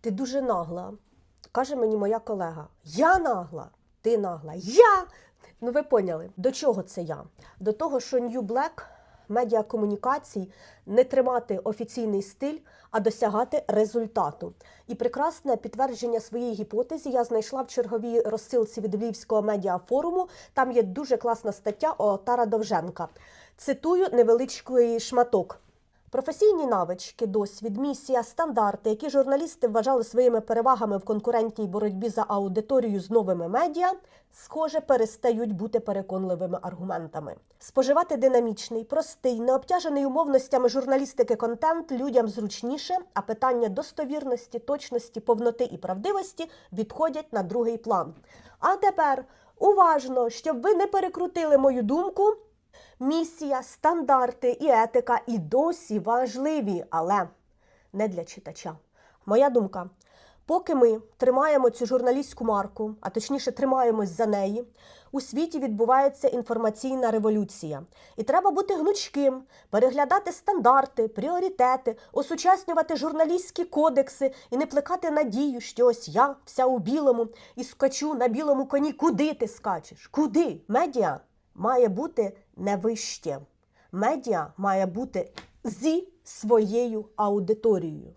Ти дуже нагла, каже мені моя колега. Я нагла, ти нагла, я. Ну, ви поняли, до чого це я? До того, що New Black медіакомунікацій не тримати офіційний стиль, а досягати результату. І прекрасне підтвердження своєї гіпотези я знайшла в черговій розсилці від Львівського медіафоруму. Там є дуже класна стаття Отара Довженка. Цитую невеличкий шматок. Професійні навички, досвід, місія, стандарти, які журналісти вважали своїми перевагами в конкурентній боротьбі за аудиторію з новими медіа, схоже, перестають бути переконливими аргументами. Споживати динамічний, простий, не обтяжений умовностями журналістики контент людям зручніше, а питання достовірності, точності, повноти і правдивості відходять на другий план. А тепер уважно, щоб ви не перекрутили мою думку. Місія, стандарти і етика і досі важливі, але не для читача. Моя думка. Поки ми тримаємо цю журналістську марку, а точніше тримаємось за неї, у світі відбувається інформаційна революція. І треба бути гнучким, переглядати стандарти, пріоритети, осучаснювати журналістські кодекси і не плекати надію, що ось я вся у білому і скачу на білому коні. Куди ти скачеш? Куди? Медіа має бути не вище. Медіа має бути зі своєю аудиторією.